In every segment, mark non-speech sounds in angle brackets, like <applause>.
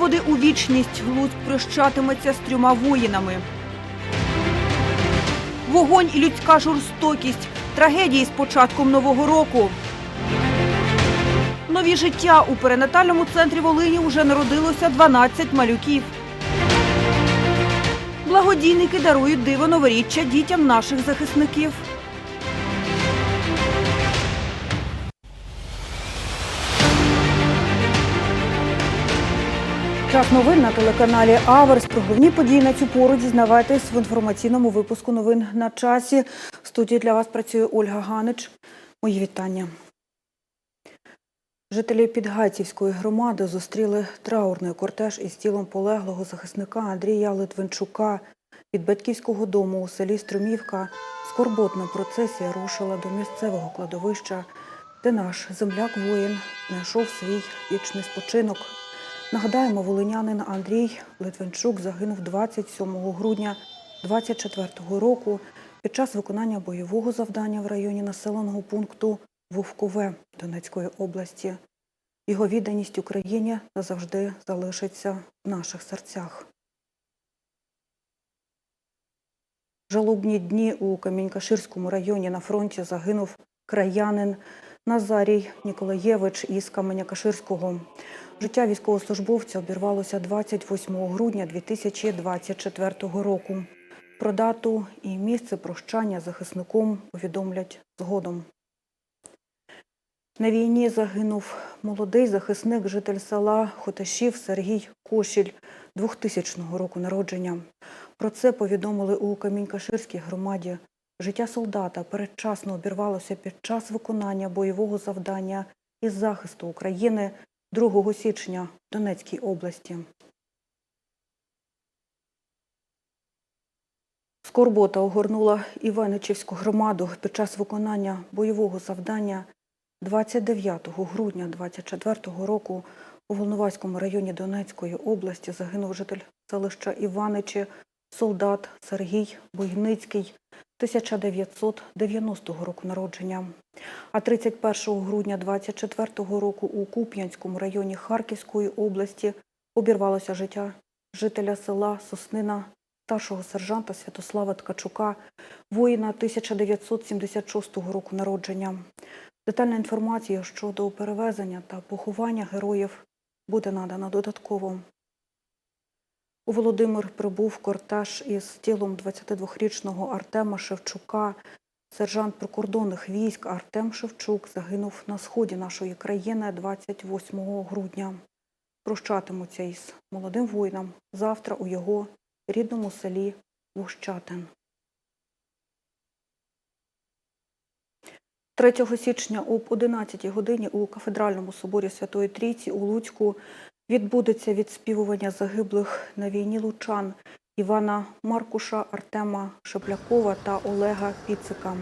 Проводи у вічність. Луцьк прощатиметься з трьома воїнами. Вогонь і людська жорстокість. Трагедії з початком нового року. Нові життя у перинатальному центрі Волині вже народилося 12 малюків. Благодійники дарують диво новоріччя дітям наших захисників. Час новин на телеканалі Аверс. Про головні події на цю пору дізнавайтесь в інформаційному випуску новин на часі. В студії для вас працює Ольга Ганич. Мої вітання. Жителі Підгайцівської громади зустріли траурний кортеж із тілом полеглого захисника Андрія Литвинчука. Від батьківського дому у селі Струмівка скорботна процесія рушила до місцевого кладовища, де наш земляк-воїн знайшов свій вічний спочинок. Нагадаємо, волинянин Андрій Литвинчук загинув 27 грудня 24-го року під час виконання бойового завдання в районі населеного пункту Вовкове Донецької області. Його відданість Україні назавжди залишиться в наших серцях. Жалобні дні у Камінь-Каширському районі на фронті загинув краянин Назарій Ніколаєвич із Каменя-Каширського. Життя військовослужбовця обірвалося 28 грудня 2024 року. Про дату і місце прощання захисником повідомлять згодом. На війні загинув молодий захисник, житель села Хоташів Сергій Кошіль 2000 року народження. Про це повідомили у Камінь-Каширській громаді. Життя солдата передчасно обірвалося під час виконання бойового завдання із захисту України 2 січня Донецькій області. Скорбота огорнула Іваничівську громаду під час виконання бойового завдання 29 грудня 2024 року у Волноваському районі Донецької області загинув житель селища Іваничі, солдат Сергій Бойницький 1990 року народження. А 31 грудня 2024 року у Куп'янському районі Харківської області обірвалося життя жителя села Соснина старшого сержанта Святослава Ткачука, воїна 1976 року народження. Детальна інформація щодо перевезення та поховання героїв буде надана додатково. У Володимир прибув кортеж із тілом 22-річного Артема Шевчука. Сержант прикордонних військ Артем Шевчук загинув на сході нашої країни 28 грудня. Прощатимуться із молодим воїном завтра у його рідному селі Вущатин. 3 січня об 11 годині у кафедральному соборі Святої Трійці у Луцьку відбудеться відспівування загиблих на війні лучан Івана Маркуша, Артема Шеплякова та Олега Піцика.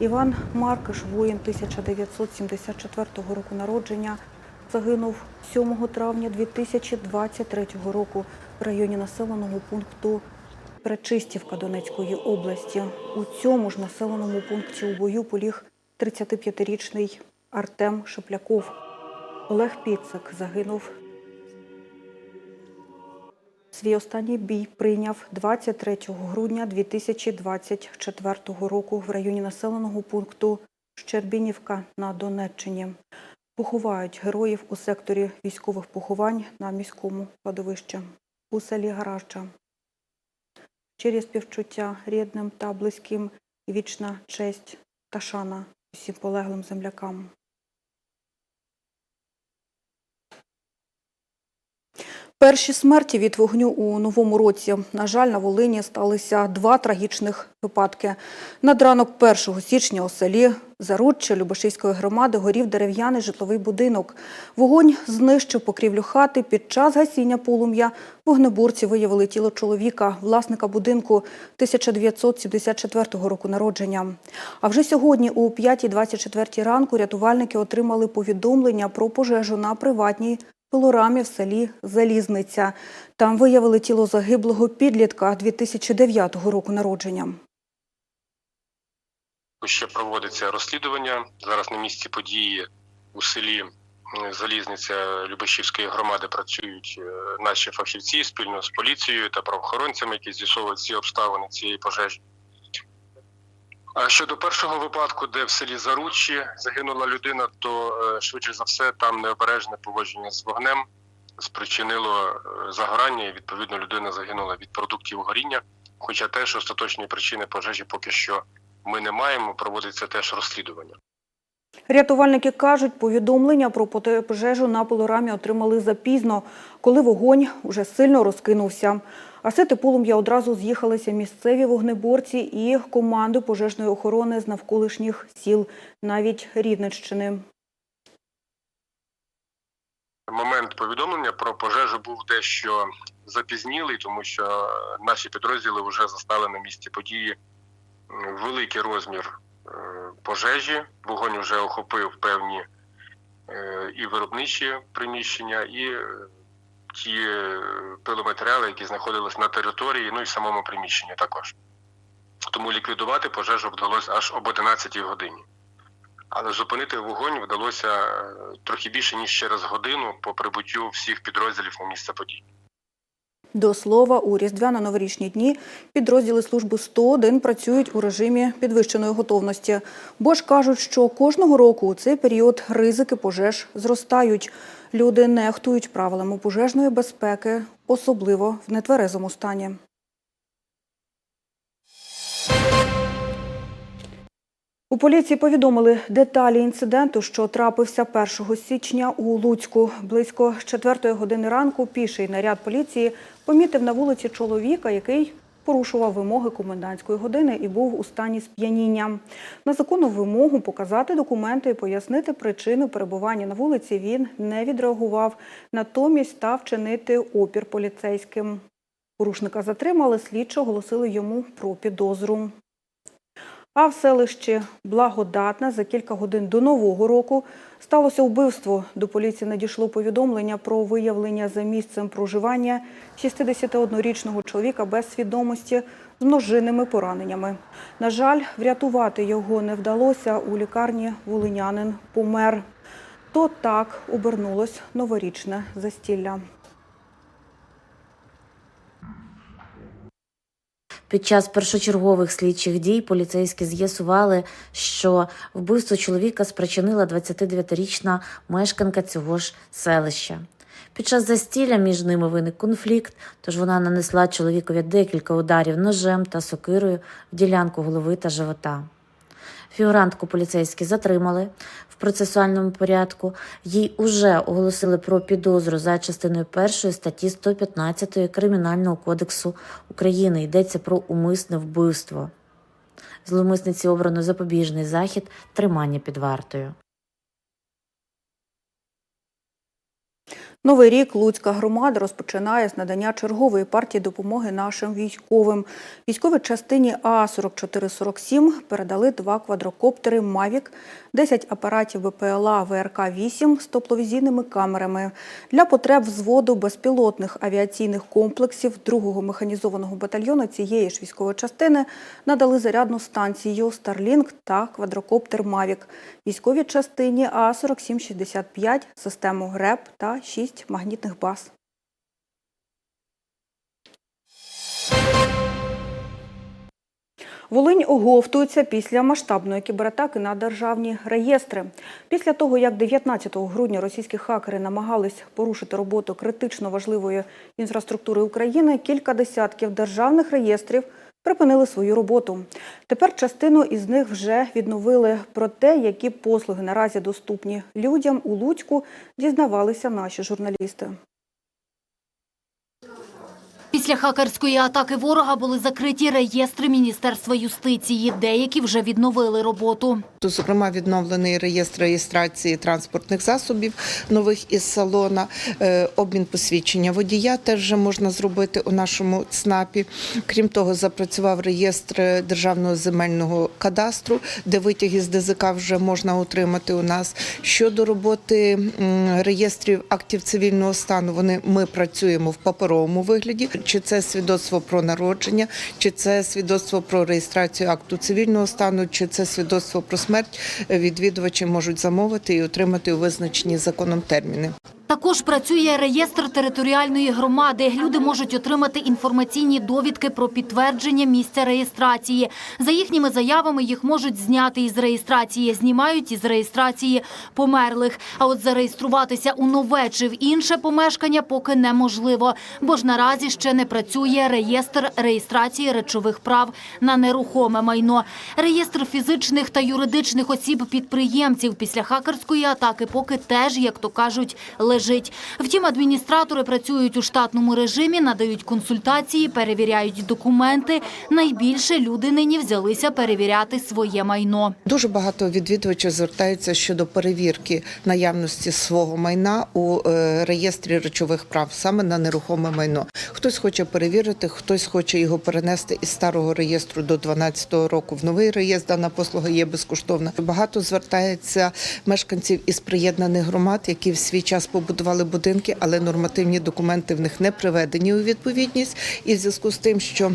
Іван Маркиш, воїн 1974 року народження, загинув 7 травня 2023 року в районі населеного пункту Пречистівка Донецької області. У цьому ж населеному пункті у бою поліг 35-річний Артем Шепляков. Олег Піцик загинув. Свій останній бій прийняв 23 грудня 2024 року в районі населеного пункту Щербінівка на Донеччині. Поховають героїв у секторі військових поховань на міському кладовищі у селі Гаражджа. Через співчуття рідним та близьким вічна честь та шана усім полеглим землякам. Перші смерті від вогню у новому році. На жаль, на Волині сталися два трагічних випадки. Над ранок 1 січня у селі Зарудче Любашівської громади горів дерев'яний житловий будинок. Вогонь знищив покрівлю хати. Під час гасіння полум'я вогнеборці виявили тіло чоловіка, власника будинку 1974 року народження. А вже сьогодні о 5.24 ранку рятувальники отримали повідомлення про пожежу на приватній пилорамі в селі Залізниця. Там виявили тіло загиблого підлітка 2009 року народження. Ще проводиться розслідування. Зараз на місці події у селі залізниця Любешівської громади працюють е, наші фахівці спільно з поліцією та правоохоронцями, які з'ясовують всі обставини цієї пожежі. А щодо першого випадку, де в селі Заруччі загинула людина, то е, швидше за все там необережне поводження з вогнем спричинило е, загорання, і відповідно людина загинула від продуктів горіння. Хоча теж остаточної причини пожежі поки що ми не маємо, проводиться теж розслідування. Рятувальники кажуть, повідомлення про пожежу на пилорамі отримали запізно, коли вогонь уже сильно розкинувся. Гасити полум'я одразу з'їхалися місцеві вогнеборці і команди пожежної охорони з навколишніх сіл, навіть Рівненщини. Момент повідомлення про пожежу був дещо запізнілий, тому що наші підрозділи вже застали на місці події великий розмір пожежі. Вогонь вже охопив певні е, і виробничі приміщення, і е, ті е, пиломатеріали, які знаходились на території, ну і в самому приміщенні також. Тому ліквідувати пожежу вдалося аж об 11 годині. Але зупинити вогонь вдалося е, трохи більше ніж через годину по прибуттю всіх підрозділів на місце подій. До слова, у різдвяно-новорічні дні підрозділи служби 101 працюють у режимі підвищеної готовності. Бо ж кажуть, що кожного року у цей період ризики пожеж зростають. Люди нехтують правилами пожежної безпеки, особливо в нетверезому стані. У поліції повідомили деталі інциденту, що трапився 1 січня у Луцьку. Близько з 4 години ранку піший наряд поліції помітив на вулиці чоловіка, який порушував вимоги комендантської години і був у стані сп'яніння. На законну вимогу показати документи і пояснити причину перебування на вулиці він не відреагував, натомість став чинити опір поліцейським. Порушника затримали, слідчо оголосили йому про підозру. А в селищі Благодатне за кілька годин до Нового року сталося вбивство. До поліції надійшло повідомлення про виявлення за місцем проживання 61-річного чоловіка без свідомості з множинними пораненнями. На жаль, врятувати його не вдалося. У лікарні волинянин помер. То так обернулось новорічне застілля. Під час першочергових слідчих дій поліцейські з'ясували, що вбивство чоловіка спричинила 29-річна мешканка цього ж селища. Під час застілля між ними виник конфлікт, тож вона нанесла чоловікові декілька ударів ножем та сокирою в ділянку голови та живота. Фігурантку поліцейські затримали процесуальному порядку. Їй уже оголосили про підозру за частиною першої статті 115 Кримінального кодексу України. Йдеться про умисне вбивство. Зловмисниці обрано запобіжний захід тримання під вартою. Новий рік Луцька громада розпочинає з надання чергової партії допомоги нашим військовим. Військовій частині А-4447 передали два квадрокоптери «Мавік», 10 апаратів БПЛА ВРК-8 з тепловізійними камерами. Для потреб взводу безпілотних авіаційних комплексів 2-го механізованого батальйону цієї ж військової частини надали зарядну станцію «Старлінк» та квадрокоптер «Мавік». Військовій частині А-4765 систему РЕП та 6 магнітних баз. Волинь оговтується після масштабної кібератаки на державні реєстри. Після того, як 19 грудня російські хакери намагались порушити роботу критично важливої інфраструктури України, кілька десятків державних реєстрів припинили свою роботу. Тепер частину із них вже відновили. Про те, які послуги наразі доступні людям у Луцьку, дізнавалися наші журналісти. Після хакерської атаки ворога були закриті реєстри Міністерства юстиції. Деякі вже відновили роботу. Зокрема, відновлений реєстр реєстрації транспортних засобів нових із салона, е, обмін посвідчення водія теж можна зробити у нашому ЦНАПі. Крім того, запрацював реєстр державного земельного кадастру, де витяги з ДЗК вже можна отримати у нас. Щодо роботи реєстрів актів цивільного стану, вони ми працюємо в паперовому вигляді. Чи це свідоцтво про народження, чи це свідоцтво про реєстрацію акту цивільного стану, чи це свідоцтво про смерть, е, відвідувачі можуть замовити і отримати у визначені законом терміни. Також працює реєстр територіальної громади. Люди можуть отримати інформаційні довідки про підтвердження місця реєстрації. За їхніми заявами їх можуть зняти із реєстрації, знімають із реєстрації померлих. А от зареєструватися у нове чи в інше помешкання поки неможливо, бо ж наразі ще не працює реєстр реєстрації речових прав на нерухоме майно. Реєстр фізичних та юридичних осіб-підприємців після хакерської атаки поки теж, як то кажуть, лежить. Втім, адміністратори працюють у штатному режимі, надають консультації, перевіряють документи. Найбільше люди нині взялися перевіряти своє майно. Дуже багато відвідувачів звертаються щодо перевірки наявності свого майна у е, реєстрі речових прав саме на нерухоме майно. Хтось хоче перевірити, хтось хоче його перенести із старого реєстру до 12 року в новий реєстр. Дана послуга є безкоштовна. Багато звертається мешканців із приєднаних громад, які в свій час побудували будинки, але нормативні документи в них не приведені у відповідність. І в зв'язку з тим, що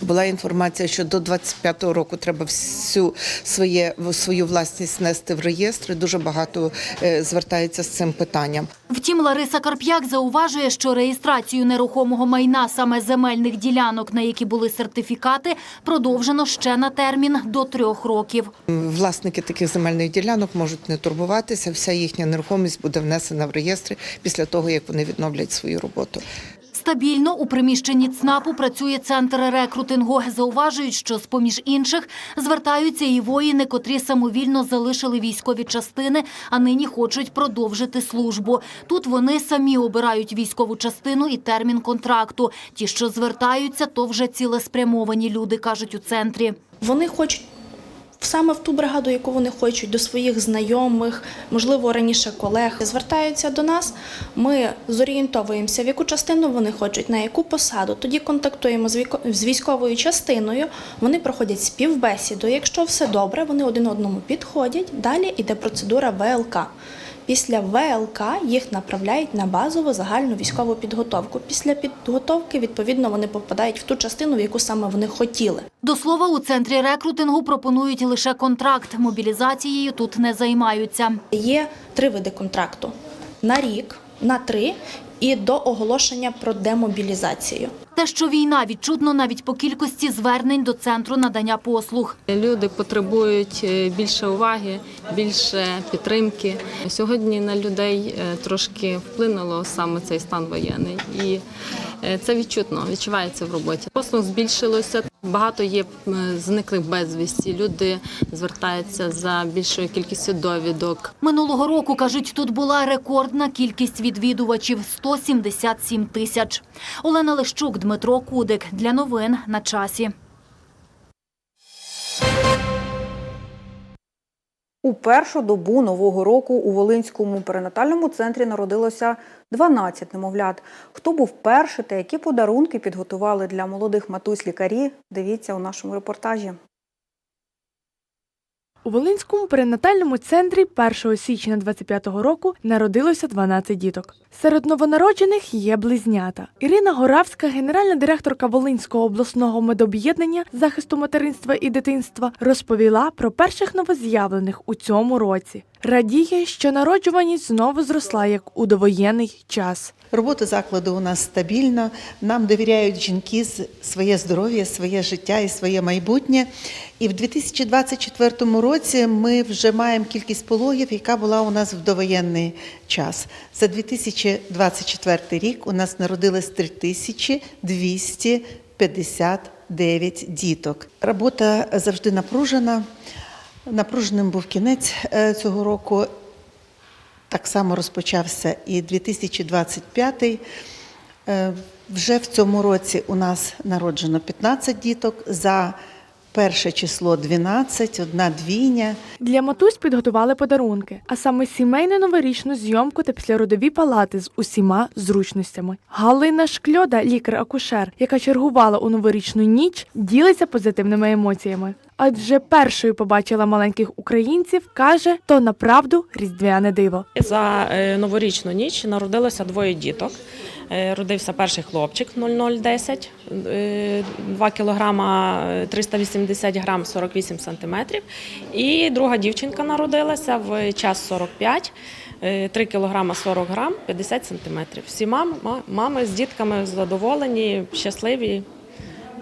була інформація, що до 25-го року треба всю своє свою власність нести в реєстри. Дуже багато е, звертається з цим питанням. Втім, Лариса Карп'як зауважує, що реєстрацію нерухомого майна саме земельних ділянок, на які були сертифікати, продовжено ще на термін до трьох років. Власники таких земельних ділянок можуть не турбуватися. Вся їхня нерухомість буде внесена в реєстри після того, як вони відновлять свою роботу. Стабільно у приміщенні ЦНАПу працює центр рекрутингу. Зауважують, що з-поміж інших звертаються і воїни, котрі самовільно залишили військові частини, а нині хочуть продовжити службу. Тут вони самі обирають військову частину і термін контракту. Ті, що звертаються, то вже цілеспрямовані люди, кажуть у центрі. Вони хочуть саме в ту бригаду, яку вони хочуть, до своїх знайомих, можливо, раніше колег. Звертаються до нас. Ми зорієнтовуємося, в яку частину вони хочуть, на яку посаду. Тоді контактуємо з військовою частиною. Вони проходять співбесіду. Якщо все добре, вони один одному підходять. Далі йде процедура ВЛК. Після ВЛК їх направляють на базову загальну військову підготовку. Після підготовки, відповідно, вони попадають в ту частину, в яку саме вони хотіли. До слова, у центрі рекрутингу пропонують лише контракт. Мобілізацією тут не займаються. Є три види контракту: на рік, на три і до оголошення про демобілізацію. Те, що війна відчутно навіть по кількості звернень до центру надання послуг. Люди потребують е, більше уваги, більше підтримки. Сьогодні на людей е, трошки вплинуло саме цей стан воєнний, і е, це відчутно відчувається в роботі. Послуг збільшилося. Багато є зниклих безвісті. Люди звертаються за більшою кількістю довідок. Минулого року, кажуть, тут була рекордна кількість відвідувачів – 177 тисяч. Олена Лещук, Дмитро Кудик. Для новин на часі. У першу добу нового року у Волинському перинатальному центрі народилося 12 немовлят. Хто був перший та які подарунки підготували для молодих матусь лікарі, дивіться у нашому репортажі. У Волинському перинатальному центрі 1 січня 25-го року народилося 12 діток. Серед новонароджених є близнята. Ірина Горавська, генеральна директорка Волинського обласного медоб'єднання захисту материнства і дитинства, розповіла про перших новоз'явлених у цьому році. Радіє, що народжуваність знову зросла як у довоєнний час. Робота закладу у нас стабільна. Нам довіряють жінки своє здоров'я, своє життя і своє майбутнє. І в 2024 році ми вже маємо кількість пологів, яка була у нас в довоєнний час. За 2024 рік у нас народилось 3259 діток. Робота завжди напружена. Напруженим був кінець е, цього року. Так само розпочався і 2025. Е, Вже в цьому році у нас народжено 15 діток, за перше число 12, одна двійня. Для матусь підготували подарунки, а саме сімейну новорічну зйомку та післяродові палати з усіма зручностями. Галина Шкльода, лікар-акушер, яка чергувала у новорічну ніч, ділиться позитивними емоціями. Адже першою побачила маленьких українців, каже, то направду різдвяне диво. За е, новорічну ніч народилося двоє діток. Е, Родився перший хлопчик 0010, 2 кілограма е, 380 грам 48 сантиметрів. І друга дівчинка народилася в час 45, 3 кілограма 40 грам 50 сантиметрів. Всі мам- ма- мами з дітками задоволені, щасливі,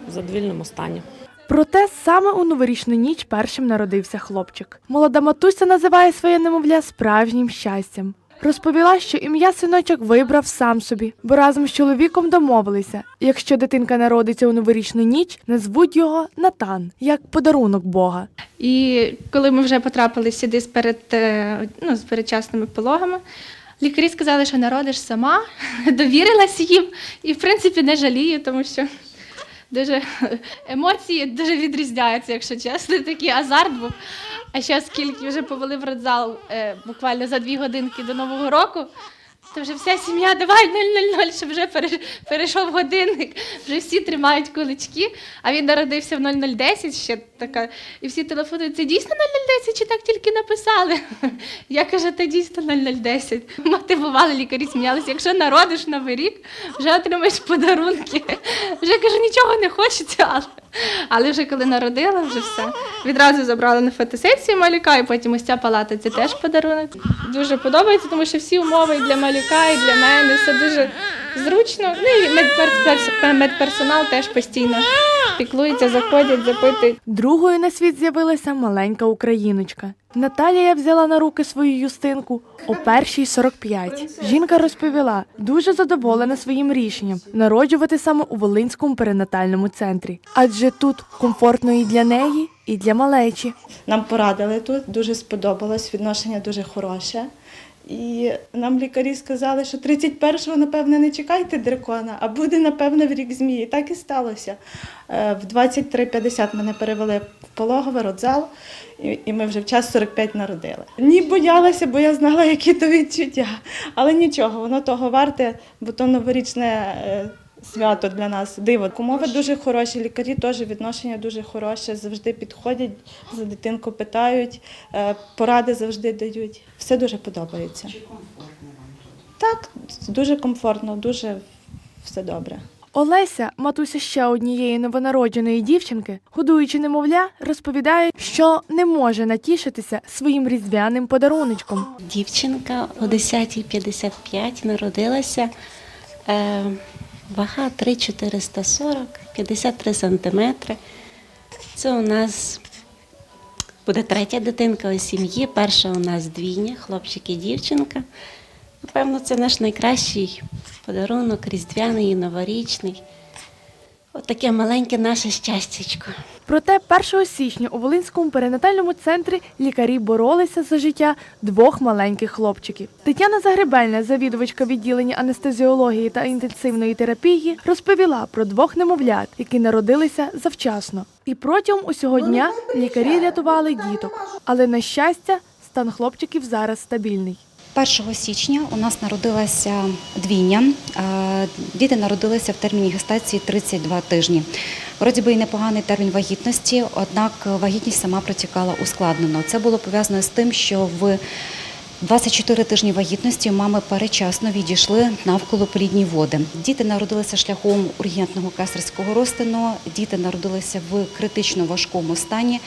в задовільному стані. Проте саме у новорічну ніч першим народився хлопчик. Молода матуся називає своє немовля справжнім щастям. Розповіла, що ім'я синочок вибрав сам собі, бо разом з чоловіком домовилися. Якщо дитинка народиться у новорічну ніч, назвуть його Натан, як подарунок Бога. І коли ми вже потрапили сюди з перед, е, ну, з передчасними пологами, лікарі сказали, що народиш сама, <laughs> довірилась їм і, в принципі, не жалію, тому що дуже <laughs> емоції дуже відрізняються, якщо чесно. Такий азарт був. А ще оскільки вже повели в родзал е, буквально за дві годинки до Нового року, то вже вся сім'я давай 000, щоб вже перейшов годинник. Вже всі тримають кулички, а він народився в 0010 ще така. І всі телефонують, це дійсно 0010 чи так тільки написали? Я кажу, це дійсно 0010. Мотивували лікарі, сміялися. Якщо народиш новий рік, вже отримаєш подарунки. Вже кажу, нічого не хочеться, але, але вже коли народила, вже все. Відразу забрали на фотосесію малюка, і потім ось ця палата це теж подарунок. Дуже подобається, тому що всі умови і для малюка, і для мене все дуже зручно. Ну і медперс- медперсонал теж постійно піклується, заходять, запитують. Другою на світ з'явилася маленька україночка. Наталія взяла на руки свою юстинку о першій 45. Жінка розповіла, дуже задоволена своїм рішенням народжувати саме у Волинському перинатальному центрі, адже тут комфортно і для неї, і для малечі. Нам порадили тут, дуже сподобалось, відношення дуже хороше. І нам лікарі сказали, що 31-го, напевне, не чекайте дракона, а буде, напевне, в рік змії. І так і сталося. Е, В 23.50 мене перевели в пологовий родзал, і і ми вже в час 45 народили. Ні, боялася, бо я знала, <laughs> які то відчуття. Але нічого, воно того варте, бо то новорічне е, свято для нас. Диво. Умови дуже хороші, лікарі теж відношення дуже хороше, завжди підходять, за дитинку питають, е, поради завжди дають. Все дуже подобається. Чи комфортно вам тут? Так, дуже комфортно, дуже все добре. Олеся, матуся ще однієї новонародженої дівчинки, годуючи немовля, розповідає, що не може натішитися своїм різдвяним подаруночком. Дівчинка о 10.55 народилася. Вага 3,440, 53 сантиметри. Це у нас буде третя дитинка у сім'ї. Перша у нас двійня, хлопчик і дівчинка. Напевно, це наш найкращий подарунок, різдвяний і новорічний. От таке маленьке наше щастячко. Проте 1 січня у Волинському перинатальному центрі лікарі боролися за життя двох маленьких хлопчиків. Тетяна Загребельна, завідувачка відділення анестезіології та інтенсивної терапії, розповіла про двох немовлят, які народилися завчасно. І протягом усього дня лікарі рятували діток. Але на щастя, стан хлопчиків зараз стабільний. 1 січня у нас народилася двійня. Е, Діти народилися в терміні гестації 32 тижні. Вроді би і непоганий термін вагітності, однак вагітність сама протікала ускладнено. Це було пов'язано з тим, що в 24 тижні вагітності мами перечасно відійшли навколо плідні води. Діти народилися шляхом ургентного кесарського розтину, діти народилися в критично важкому стані.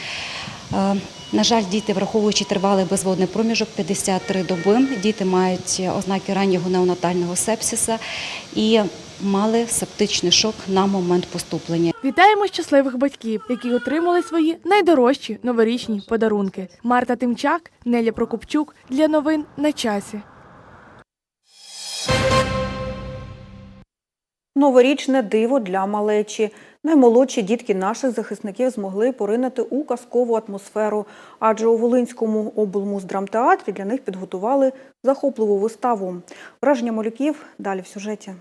Е, На жаль, діти, враховуючи тривалий безводний проміжок 53 доби, діти мають ознаки раннього неонатального сепсиса і мали септичний шок на момент поступлення. Вітаємо щасливих батьків, які отримали свої найдорожчі новорічні подарунки. Марта Тимчак, Неля Прокопчук для новин на часі. Новорічне диво для малечі. Наймолодші дітки наших захисників змогли поринути у казкову атмосферу, адже у Волинському облмуздрамтеатрі для них підготували захопливу виставу. Враження малюків далі в сюжеті.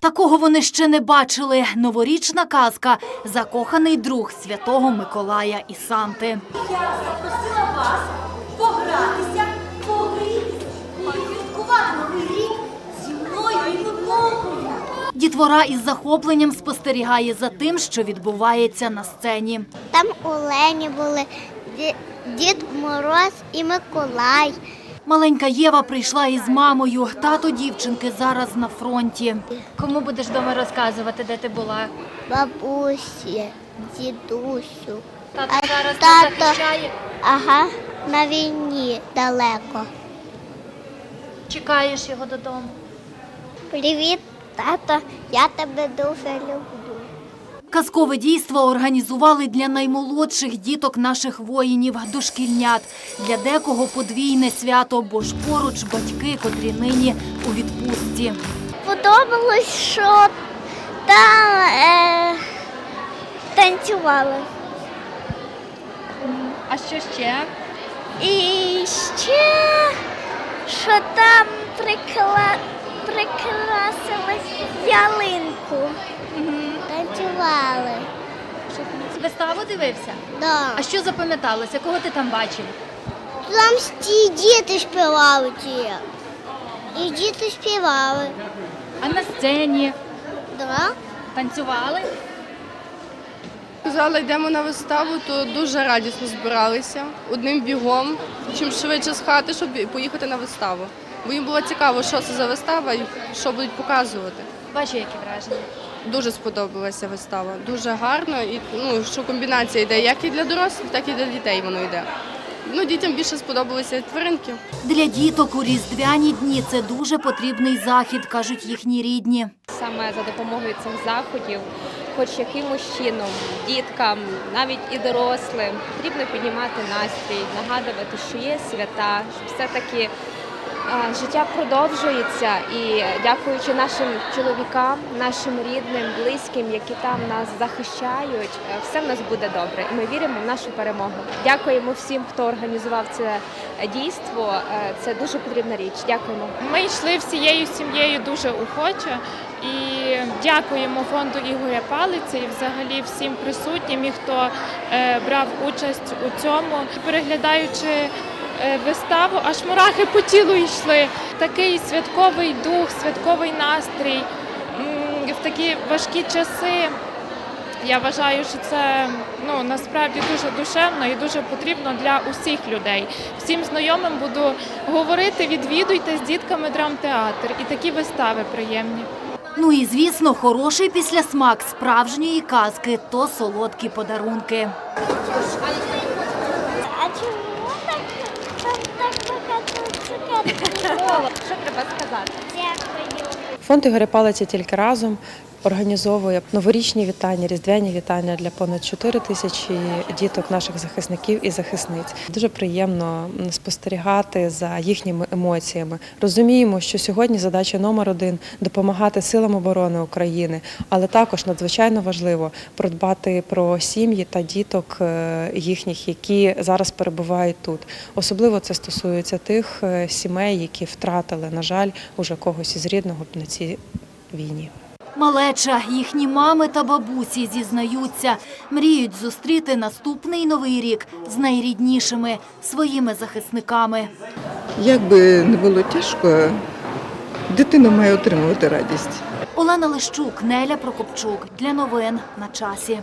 Такого вони ще не бачили. Новорічна казка. Закоханий друг святого Миколая і Санти. Я запросила вас погратися, Дітвора із захопленням спостерігає за тим, що відбувається на сцені. Там у Лені були Дід Мороз і Миколай. Маленька Єва прийшла із мамою. Тато дівчинки зараз на фронті. Кому будеш вдома розказувати, де ти була? Бабусі, дідусю. Тато А зараз тато- захищає. Ага, на війні далеко. Чекаєш його додому. Привіт, тато, я тебе дуже люблю. Казкове дійство організували для наймолодших діток наших воїнів, дошкільнят. Для декого подвійне свято, бо ж поруч батьки, котрі нині у відпустці. Подобалось, що там е, танцювали. А що ще? І ще, що там прикла... прикрасили ялинку. Танцювали. Виставу дивився? Да. А що запам'яталося? Кого ти там бачив? Там ті діти співали ті. І діти співали. А на сцені Да? танцювали? Сказали, йдемо на виставу, то дуже радісно збиралися одним бігом, чим швидше з хати, щоб поїхати на виставу. Бо їм було цікаво, що це за вистава і що будуть показувати. Бачу, які враження. Дуже сподобалася вистава. Дуже гарно і ну, що комбінація йде як і для дорослих, так і для дітей воно йде. Ну, дітям більше сподобалися тваринки. Для діток у різдвяні дні це дуже потрібний захід, кажуть їхні рідні. Саме за допомогою цих заходів, хоч якимось чином, діткам, навіть і дорослим, потрібно піднімати настрій, нагадувати, що є свята, що все-таки життя продовжується. І дякуючи нашим чоловікам, нашим рідним, близьким, які там нас захищають, е, все в нас буде добре. І ми віримо в нашу перемогу. Дякуємо всім, хто організував це дійство. Е, Це дуже потрібна річ. Дякуємо. Ми йшли всією сім'єю дуже охоче і дякуємо фонду Ігоря Палиці і взагалі всім присутнім, і хто е, брав участь у цьому. Переглядаючи виставу, аж мурахи по тілу йшли. Такий святковий дух, святковий настрій в такі важкі часи. Я вважаю, що це ну насправді дуже душевно і дуже потрібно для усіх людей. Всім знайомим буду говорити, відвідуйте з дітками драмтеатр і такі вистави приємні. Ну і звісно, хороший післясмак справжньої казки то солодкі подарунки. А чому так, там так багато цукерок? Що треба сказати? Дякую. Фонд Ігоря Палиця тільки разом організовує новорічні вітання, різдвяні вітання для понад 4 тисячі діток наших захисників і захисниць. Дуже приємно спостерігати за їхніми емоціями. Розуміємо, що сьогодні задача номер один допомагати силам оборони України, але також надзвичайно важливо продбати про сім'ї та діток е, їхніх, які зараз перебувають тут. Особливо це стосується тих е, сімей, які втратили, на жаль, уже когось із рідного на цій війні. Малеча, їхні мами та бабусі зізнаються, мріють зустріти наступний новий рік з найріднішими своїми захисниками. Як би не було тяжко, дитина має отримувати радість. Олена Лищук, Неля Прокопчук. Для новин на часі.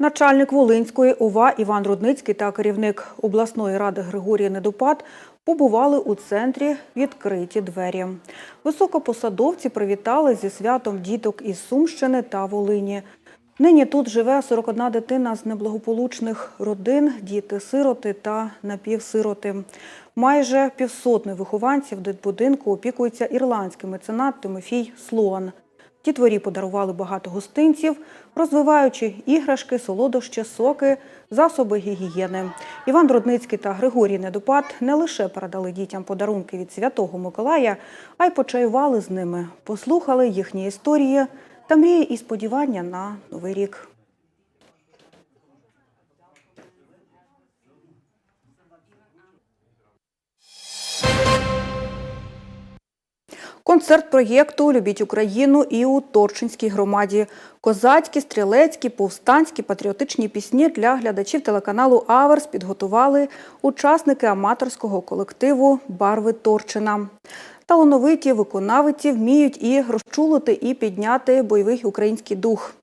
Начальник Волинської ОВА Іван Рудницький та керівник обласної ради Григорій Недопад побували у центрі «Відкриті двері». Високопосадовці привітали зі святом діток із Сумщини та Волині. Нині тут живе 41 дитина з неблагополучних родин, діти-сироти та напівсироти. Майже півсотни вихованців дитбудинку опікується ірландський меценат Тимофій Слоан. Дітворі подарували багато гостинців, розвиваючи іграшки, солодощі, соки, засоби гігієни. Іван Рудницький та Григорій Недопад не лише передали дітям подарунки від Святого Миколая, а й почаювали з ними, послухали їхні історії та мрії і сподівання на Новий рік. Концерт проєкту Любіть Україну і у Торчинській громаді. Козацькі, стрілецькі, повстанські, патріотичні пісні для глядачів телеканалу Аверс підготували учасники аматорського колективу Барви Торчина. Талановиті виконавиці вміють і розчулити, і підняти бойовий український дух.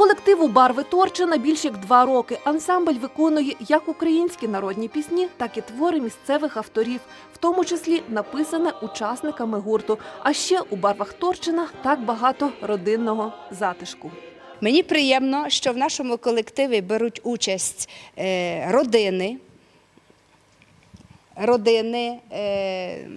Колективу Барви Торчина більш як два роки. Ансамбль виконує як українські народні пісні, так і твори місцевих авторів, в тому числі написане учасниками гурту. А ще у барвах Торчина так багато родинного затишку. Мені приємно, що в нашому колективі беруть участь е, родини, родини, е,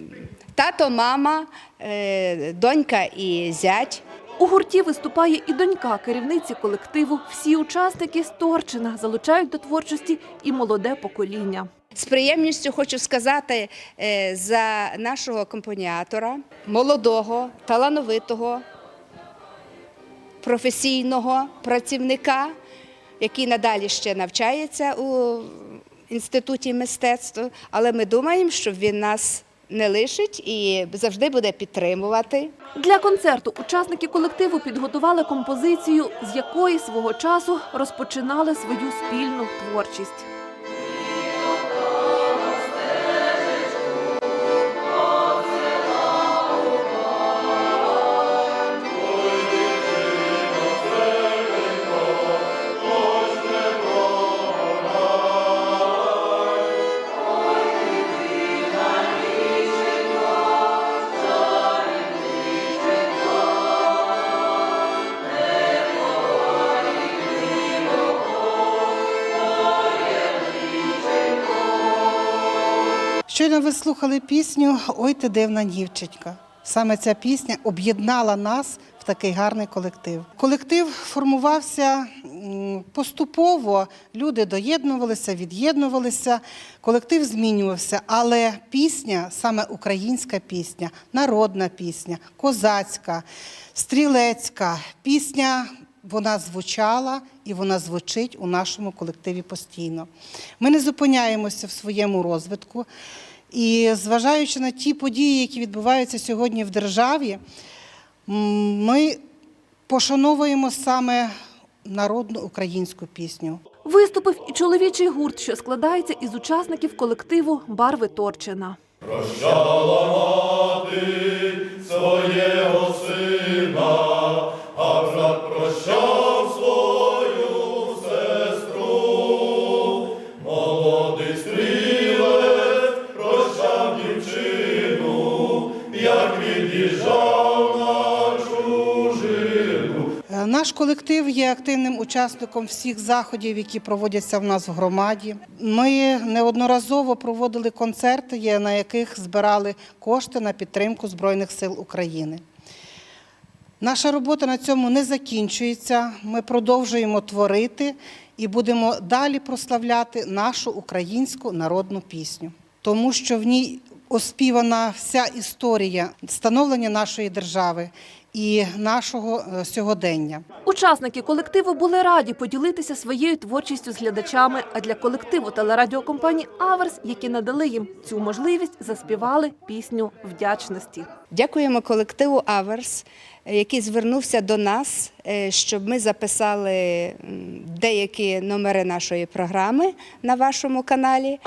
тато, мама, е, донька і зять. У гурті виступає і донька керівниці колективу. Всі учасники з Торчина залучають до творчості і молоде покоління. З приємністю хочу сказати е, за нашого акомпаніатора, молодого, талановитого, професійного працівника, який надалі ще навчається у інституті мистецтва. Але ми думаємо, що він нас не лишить і завжди буде підтримувати. Для концерту учасники колективу підготували композицію, з якої свого часу розпочинали свою спільну творчість. Слухали пісню Ой ти дивна дівчинка. Саме ця пісня об'єднала нас в такий гарний колектив. Колектив формувався поступово, люди доєднувалися, від'єднувалися, колектив змінювався, але пісня, саме українська пісня, народна пісня, козацька, стрілецька пісня. Вона звучала і вона звучить у нашому колективі постійно. Ми не зупиняємося в своєму розвитку. І зважаючи на ті події, які відбуваються сьогодні в державі, ми пошановуємо саме народну українську пісню. Виступив і чоловічий гурт, що складається із учасників колективу Барви Торчина. Прощала мати своєго сина, Наш колектив є активним учасником всіх заходів, які проводяться в нас в громаді. Ми неодноразово проводили концерти, на яких збирали кошти на підтримку Збройних сил України. Наша робота на цьому не закінчується. Ми продовжуємо творити і будемо далі прославляти нашу українську народну пісню, тому що в ній оспівана вся історія становлення нашої держави і нашого е, сьогодення. Учасники колективу були раді поділитися своєю творчістю з глядачами. А для колективу телерадіокомпанії Аверс, які надали їм цю можливість, заспівали пісню вдячності. Дякуємо колективу Аверс, який звернувся до нас, е, щоб ми записали деякі номери нашої програми на вашому каналі.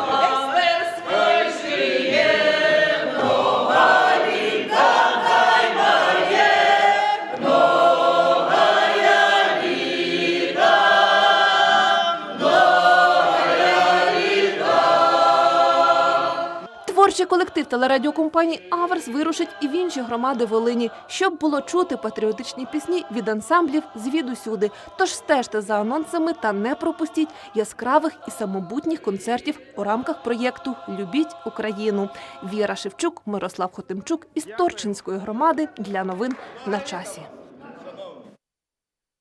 Творчий колектив телерадіокомпанії Аверс вирушить і в інші громади Волині, щоб було чути патріотичні пісні від ансамблів звідусюди. Тож стежте за анонсами та не пропустіть яскравих і самобутніх концертів у рамках проєкту Любіть Україну. Віра Шевчук, Мирослав Хотимчук із Торчинської громади для новин на часі.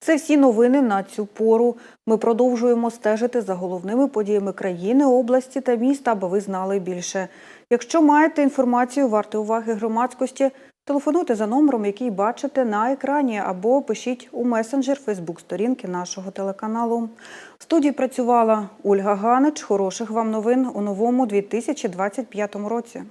Це всі новини на цю пору. Ми продовжуємо стежити за головними подіями країни, області та міста, аби ви знали більше. Якщо маєте інформацію, варте уваги громадськості, телефонуйте за номером, який бачите на екрані, або пишіть у месенджер Фейсбук-сторінки нашого телеканалу. В студії працювала Ольга Ганич. Хороших вам новин у новому 2025 році.